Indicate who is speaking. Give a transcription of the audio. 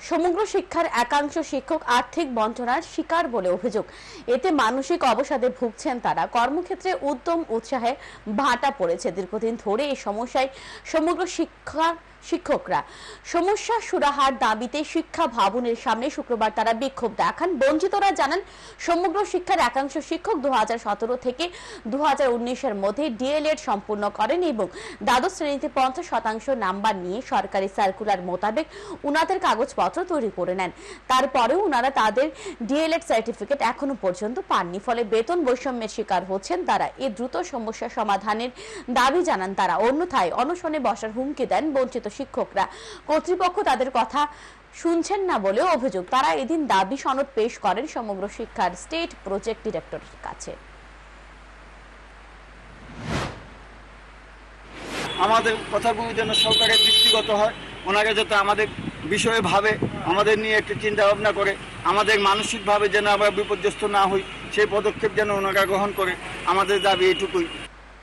Speaker 1: সমগ্র শিক্ষার একাংশ শিক্ষক আর্থিক বঞ্চনার শিকার বলে অভিযোগ। এতে মানসিক অবসাদে ভুগছেন তারা। কর্মক্ষেত্রে উদ্যম, উৎসাহে ভাটা পড়েছে। দীর্ঘদিন ধরে এই সমস্যায় সমগ্র শিক্ষা শিক্ষকরা। সমস্যা সুরাহার দাবিতে শিক্ষা ভবনের সামনে শুক্রবার তারা বিক্ষোভ দেখান। বঞ্চিতরা জানান, সমগ্র শিক্ষার একাংশ শিক্ষক দু থেকে দু এর মধ্যে ডিএলএড সম্পূর্ণ করেন এবং দ্বাদশ শ্রেণীতে পঞ্চাশ শতাংশ নাম্বার নিয়ে সরকারি সার্কুলার মোতাবেক উনাদের কাগজপত্র তৈরি করে নেন। তারপরেও উনারা তাদের ডিএলএড সার্টিফিকেট এখনও পর্যন্ত পাননি। ফলে বেতন বৈষম্যের শিকার হচ্ছেন তারা। এ দ্রুত সমস্যা সমাধানের দাবি জানান তারা। অন্যথায় অনশনে বসার হুমকি দেন বঞ্চিত শিক্ষকরা। কর্তৃপক্ষ তাদের কথা শুনছেন না বলে অভিযোগ। তারা এদিন দাবি সনদ পেশ করেন সমগ্র শিক্ষার স্টেট প্রজেক্ট ডিরেক্টরের কাছে।
Speaker 2: আমাদের কথাগুলো যেন সরকারের দৃষ্টিগত হয় ওনাকে যাতে আমাদের বিষয়ে ভাবে, আমাদের নিয়ে একটু চিন্তা ভাবনা করে, আমাদের মানসিকভাবে যেন আমরা বিপর্যস্ত না হই, সেই পদক্ষেপ যেন ওনারা গ্রহণ করে। আমাদের দাবি এইটুকুই